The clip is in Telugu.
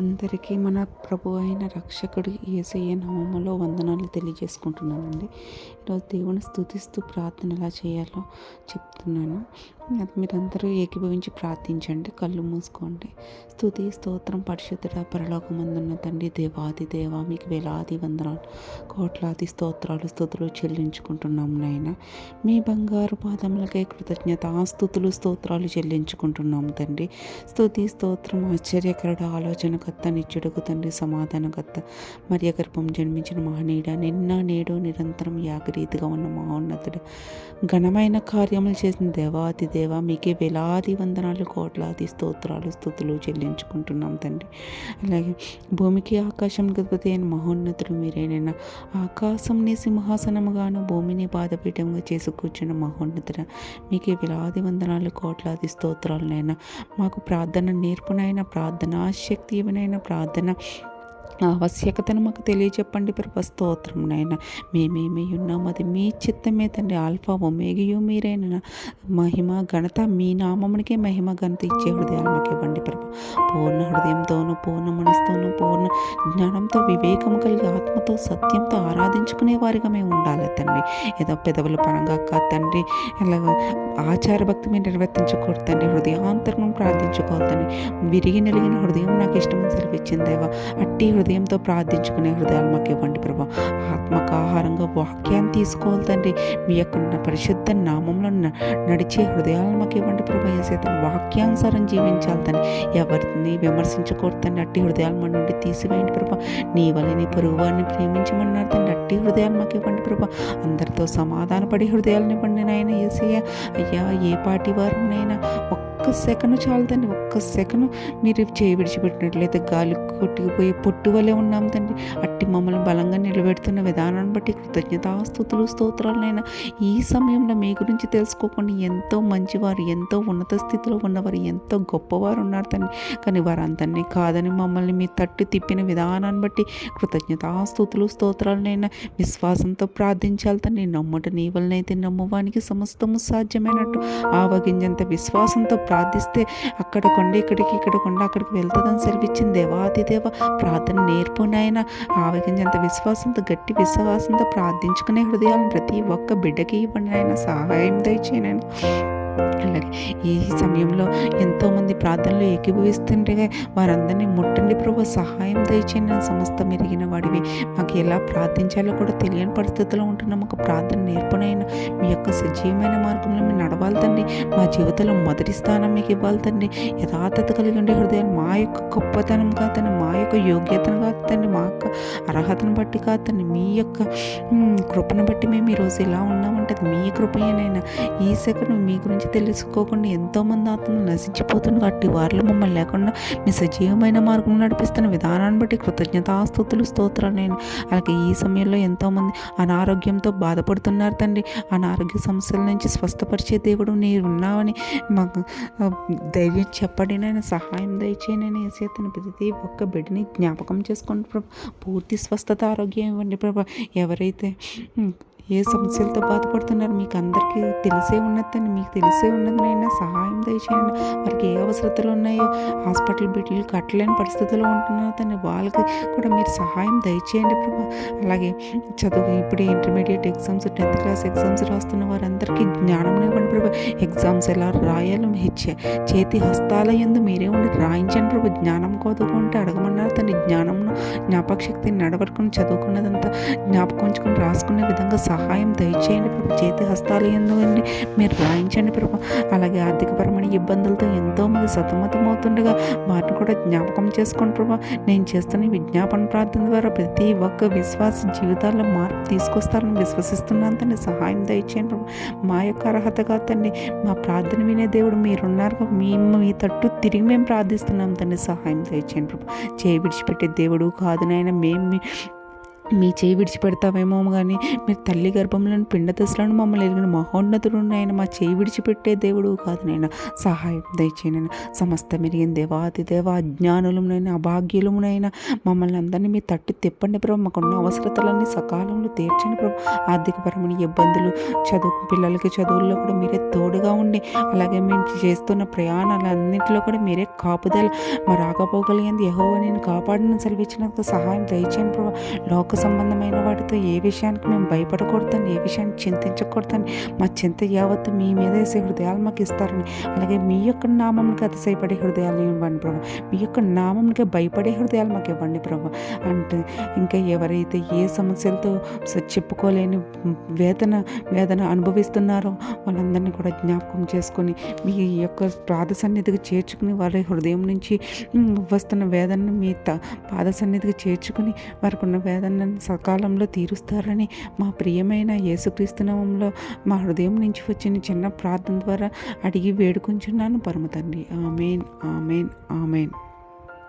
అందరికీ మన ప్రభు అయిన రక్షకుడు ఏసయ్య నామములో వందనాలు తెలియజేసుకుంటున్నానండి. ఈరోజు దేవుని స్థుతిస్తూ ప్రార్థన ఎలా చేయాలో చెప్తున్నాను. అది మీరందరూ ఏకీభవించి ప్రార్థించండి కళ్ళు మూసుకోండి. స్థుతి స్తోత్రం పరిశుద్ధుడ పరలోకమందున్న తండ్రి దేవాది దేవ మీకు వేలాది వందనాలు కోట్లాది స్తోత్రాలు స్తుతులు చెల్లించుకుంటున్నాం నాయన. మీ బంగారు పాదములకే కృతజ్ఞత స్థుతులు స్తోత్రాలు చెల్లించుకుంటున్నాము తండ్రి. స్థుతి స్తోత్రం ఆశ్చర్యకరుడు కర్త నిత్యుడుకు తండ్రి సమాధానకర్త మరియ గర్భం జన్మించిన మహనీయుడ నిన్న నేడు నిరంతరం యాగరీతిగా ఉన్న మహోన్నతుడు. ఘనమైన కార్యములు చేసిన దేవాది దేవ మీకే వేలాది వందనాలు కోట్లాది స్తోత్రాలు స్థుతులు చెల్లించుకుంటున్నాం తండ్రి. అలాగే భూమికి ఆకాశం గతిపతి అయిన మహోన్నతుడు మీరేనైనా ఆకాశంని సింహాసనముగాను భూమిని బాధపీఠంగా చేసి కూర్చున్న మహోన్నతుడ మీకే వేలాది వందనాలు కోట్లాది స్తోత్రాలనైనా మాకు ప్రార్థన నేర్పునైన ప్రార్థన శక్తి ఇవనైన ప్రార్థన. ఆవశ్యకతను మాకు తెలియజెప్పండి ప్రభు. స్తోత్రం నాయన. మేమేమి ఉన్నాం అది మీ చిత్తమే తండ్రి. ఆల్ఫా ఒమేగియు మీరైన? మహిమ ఘనత మీ నామమునికే మహిమ ఘనత ఇచ్చే హృదయాలు మాకు ఇవ్వండి ప్రభు. పూర్ణ హృదయంతోనూ పూర్ణ మనసుతోనూ పూర్ణ జ్ఞానంతో వివేకము కలిగి ఆత్మతో సత్యంతో ఆరాధించుకునే వారిగా మేము ఉండాలి తండ్రి. ఏదో పెదవుల పరంగా కా తండ్రి ఇలాగ ఆచార భక్తి మీరు నిర్వర్తించకూడదు తండ్రి. హృదయాంతరం ప్రార్థించుకోవాలి తండ్రి. విరిగి నలిగిన హృదయం నాకు ఇష్టం ఆహారం దేవా. అట్టి హృదయంతో ప్రార్థించుకునే హృదయాలు మాకు ఇవ్వండి ప్రభా. ఆత్మక ఆహారంగా వాక్యాన్ని తీసుకోవాలి తండ్రి. మీ యొక్క పరిశుద్ధ నామంలో నడిచే హృదయాలను మాకు ఇవ్వండి ప్రభా. ఏసైతే వాక్యానుసారం జీవించాలి తండ్రి. ఎవరిని విమర్శించకూడదు తండ్రి. అట్టి హృదయాలు మన నుండి తీసివేయండి ప్రభా. నీ వల్ల నీ పొరుగు వారిని ప్రేమించమన్నారు తండ్రి. అట్టి హృదయాలు మాకు ఇవ్వండి ప్రభా. అందరితో సమాధానపడి హృదయాలను ఇవ్వండి నాయన ఏసయ్య. అయ్యా ఏ పాటి వారినైనా ఒక్క సెకను చాలు తండ్రి ఒక్క సెకను మీరు చేయి విడిచిపెట్టినట్లయితే గాలి కొట్టుకుపోయి పొట్టు వలె ఉన్నాం తండ్రి. అట్టి మమ్మల్ని బలంగా నిలబెడుతున్న విధానాన్ని బట్టి కృతజ్ఞతాస్తుతులు స్తోత్రాలనైనా ఈ సమయంలో మీ గురించి తెలుసుకోకుండా ఎంతో మంచివారు ఎంతో ఉన్నత స్థితిలో ఉన్నవారు ఎంతో గొప్పవారు ఉన్నారు తండ్రి. కానీ వారందరినీ కాదని మమ్మల్ని మీ తట్టు తిప్పిన విధానాన్ని బట్టి కృతజ్ఞతాస్తుతులు స్తోత్రాలనైనా విశ్వాసంతో ప్రార్థించాలి తండ్రి. నమ్ముట నీ వలనైతే నమ్మువానికి సమస్తము సాధ్యమైనట్టు. ఆవగింజంత విశ్వాసంతో ప్రార్థిస్తే అక్కడ కొండ ఇక్కడికి ఇక్కడ కొండ అక్కడికి వెళ్తుందని సెలవిచ్చింది దేవాది దేవ. ప్రార్థన నేర్పు నాయన. అంత విశ్వాసంతో గట్టి విశ్వాసంతో ప్రార్థించుకునే హృదయాలను ప్రతి ఒక్క బిడ్డకి ఇవ్వండి ఆయన సహాయం దయచేయనైనా అలాగే ఈ సమయంలో ఎంతోమంది ప్రార్థనలు ఏకీభవిస్తుండగా వారందరినీ ముట్టండి ప్రభు. సహాయం దయచేయండి. సమస్త మెరిగిన వాడివి. మాకు ఎలా ప్రార్థించాలో కూడా తెలియని పరిస్థితుల్లో ఉంటున్నాం. మాకు ప్రార్థన నేర్పునైనా మీ యొక్క సజీవమైన మార్గంలో మీరు నడవాలి తండ్రి. మా జీవితంలో మొదటి స్థానం మీకు ఇవ్వాలి తండ్రి. యథార్థత కలిగి ఉండే హృదయం మా యొక్క గొప్పతనం కాదండి మా యొక్క యోగ్యతను కాదండి మా యొక్క అర్హతను బట్టి కాదండి మీ యొక్క కృపను బట్టి మేము ఈరోజు ఇలా ఉన్నామంటే మీ కృపయేనైనా. ఈ సెకండ్ మీ గురించి తెలుసుకోకుండా ఎంతోమంది ఆత్మలు నశించిపోతున్నారు అట్టి వారిలో మమ్మల్ని లేకుండా మీ సజీవమైన మార్గం నడిపిస్తున్న విధానాన్ని బట్టి కృతజ్ఞతాస్తుతులు స్తోత్రాలు నేను. అలాగే ఈ సమయంలో ఎంతోమంది అనారోగ్యంతో బాధపడుతున్నారు తండ్రి. అనారోగ్య సమస్యల నుంచి స్వస్థపరిచే దేవుడు నీరు ఉన్నావని మాకు ధైర్యం చెప్పండి నేను సహాయం దయచేయనని వేసేతను ప్రతి ఒక్క బిడ్డని జ్ఞాపకం చేసుకోండి ప్రభు పూర్తి స్వస్థత ఆరోగ్యం ఇవ్వండి ప్రభు. ఎవరైతే ఏ సమస్యలతో బాధపడుతున్నారు? మీకు అందరికీ తెలిసే ఉన్నదని మీకు తెలిసే ఉన్నదనైనా సహాయం దయచేయండి. వారికి ఏ అవసరతలు ఉన్నాయో హాస్పిటల్ బిడ్డలు కట్టలేని పరిస్థితుల్లో ఉంటున్నారు తను వాళ్ళకి కూడా మీరు సహాయం దయచేయండి ప్రభా. అలాగే చదువు ఇప్పుడు intermediate exams tenth class exams రాస్తున్న వారందరికీ జ్ఞానం ఇవ్వండి ప్రభా. ఎగ్జామ్స్ ఎలా రాయాలో హెచ్చ చేతి హస్తాల ఎందు మీరే ఉండి రాయించండి ప్రభు. జ్ఞానం కోదుకుంటే అడగమన్నారు తన జ్ఞానంను జ్ఞాపక శక్తిని నడవడుకుని చదువుకున్నదంతా జ్ఞాపకం ఉంచుకొని రాసుకునే విధంగా సహాయం దయచేయండి ప్రభు. చేతి హస్తాలు ఎందుకండి మీరు రాయించండి ప్రభు. అలాగే ఆర్థికపరమైన ఇబ్బందులతో ఎంతోమంది సతమతమవుతుండగా వారిని కూడా జ్ఞాపకం చేసుకోండి ప్రభు. నేను చేస్తున్న విజ్ఞాపన ప్రార్థన ద్వారా ప్రతి ఒక్క విశ్వాస జీవితాల్లో మార్పు తీసుకొస్తారని విశ్వసిస్తున్నాను తండ్రి. సహాయం దయచేయండి ప్రభు. మా యొక్క అర్హత కాదు తండ్రి మా ప్రార్థన వినే దేవుడు మీరున్నారు మేము మీ మీ తట్టు తిరిగి మేము ప్రార్థిస్తున్నాం తండ్రి. సహాయం దయచేయండి ప్రభు. చేయి విడిచిపెట్టే దేవుడు కాదు నాయన. మేము మీ- చేయి విడిచిపెడతామేమో కానీ మీరు తల్లి గర్భంలోని పిండ దశలను మమ్మల్ని ఎరిగిన మహోన్నతుడు నాయన మా చేయి విడిచిపెట్టే దేవుడు కాదు నాయన. సహాయం దయచేయనైనా సమస్త మెరిగిన దేవాది దేవ అజ్ఞానులమునైనా అభాగ్యులమునైనా మమ్మల్ని అందరినీ మీ తట్టు తిప్పండి ప్రభు. మాకున్న అవసరతలన్నీ సకాలంలో తీర్చండి ప్రభు. ఆర్థికపరమైన ఇబ్బందులు చదువు పిల్లలకి చదువుల్లో కూడా మీరే తోడుగా ఉండి అలాగే మేము చేస్తున్న ప్రయాణాలన్నింటిలో కూడా మీరే కాపుదల. మా రాకపోగలిగింది యహో నేను కాపాడిన సెలవిచ్చినందుకు సహాయం దయచేయండి ప్రభు. లోక సంబంధమైన వాటితో ఏ విషయానికి మేము భయపడకూడదని ఏ విషయాన్ని చింతించకూడదని మా చింత యావత్తు మీ మీద వేసే హృదయాలు మాకు ఇస్తారని అలాగే మీ యొక్క నామంకి అతిశయపడే హృదయాలు ఇవ్వండి ప్రభు. మీ యొక్క నామంకి భయపడే హృదయాలు మాకు ఇవ్వండి ప్రభు. అంటే ఇంకా ఎవరైతే ఏ సమస్యలతో స- చెప్పుకోలేని వేదన వేదన అనుభవిస్తున్నారో వాళ్ళందరినీ కూడా జ్ఞాపకం చేసుకొని మీ యొక్క పాద సన్నిధికి చేర్చుకుని వారి హృదయం నుంచి వస్తున్న వేదనను మీ త పాద సన్నిధికి చేర్చుకుని వారికి ఉన్న వేదన వేదనను సకాలంలో తీరుస్తారని మా ప్రియమైన యేసుక్రీస్తునామంలో మా హృదయం నుంచి వచ్చిన చిన్న ప్రార్థన ద్వారా అడిగి వేడుకుంటున్నాను పరమ తండ్రి ఆమెన్ ఆమెన్ ఆమెన్.